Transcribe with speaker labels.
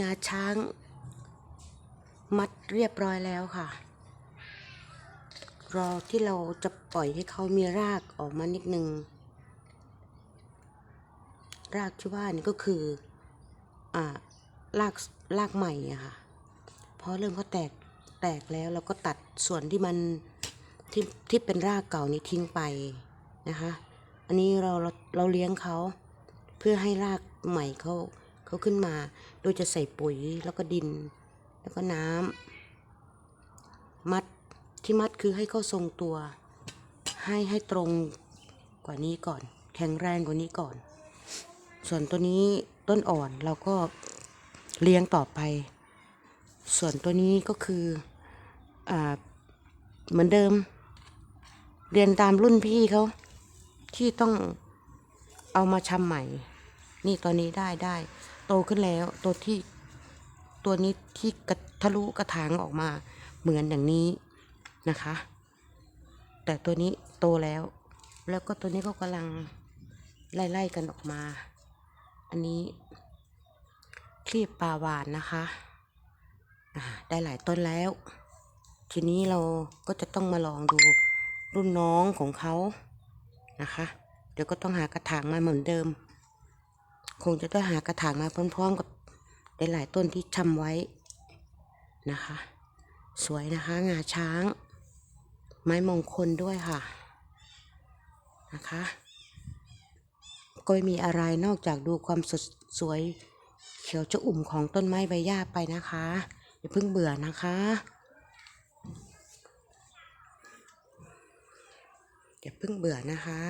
Speaker 1: งาช้าง มัดเรียบร้อยแล้วค่ะ รอที่เราจะปล่อยให้เขามีรากออกมานิดนึง รากที่ว่านี่ก็คืออ่ารากรากใหม่อะค่ะพอเริ่มเขาแตกแตกแล้วเราก็ตัดส่วนที่มันที่ที่เป็นรากเก่านี้ทิ้งไปนะคะ อันนี้เราเราเราเลี้ยงเขาเพื่อให้รากใหม่เขา เขาขึ้นมา โดยจะใส่ปุ๋ยแล้วก็ดิน แล้วก็น้ำมัดที่มัดคือให้เขาทรงตัว ให้ให้ตรงกว่านี้ก่อน แข็งแรงกว่านี้ก่อน ส่วนตัวนี้ต้นอ่อนเราก็เลี้ยงต่อไป ส่วนตัวนี้ก็คืออเหมือนเดิม เรียนตามรุ่นพี่เขาที่ต้องเอามาชำใหม่ นี่ตอนนี้ได้ได้ โตขึ้นแล้วตัวที่ตัวนี้ที่กระทะลุกระถางออกมาเหมือนอย่างนี้นะคะ แต่ตัวนี้โตแล้ว แล้วก็ตัวนี้ก็กำลังไล่ๆกันออกมา อันนี้คลีบปลาหวานนะคะได้หลายต้นแล้ว ทีนี้เราก็จะต้องมาลองดูรุ่นน้องของเขานะคะ เดี๋ยวก็ต้องหากระถางมาเหมือนเดิม คงจะต้องหากระถางมาพร้อมๆกับหลายต้นที่ชำไว้นะคะ สวยนะคะงาช้าง ไม้มงคลด้วยค่ะนะคะ ก็ไม่มีอะไรนอกจากดูความสดสวยเขียวจะอุ่มของต้นไม้ใบหญ้าไปนะคะอย่าเพิ่งเบื่อนะคะอย่าเพิ่งเบื่อนะคะ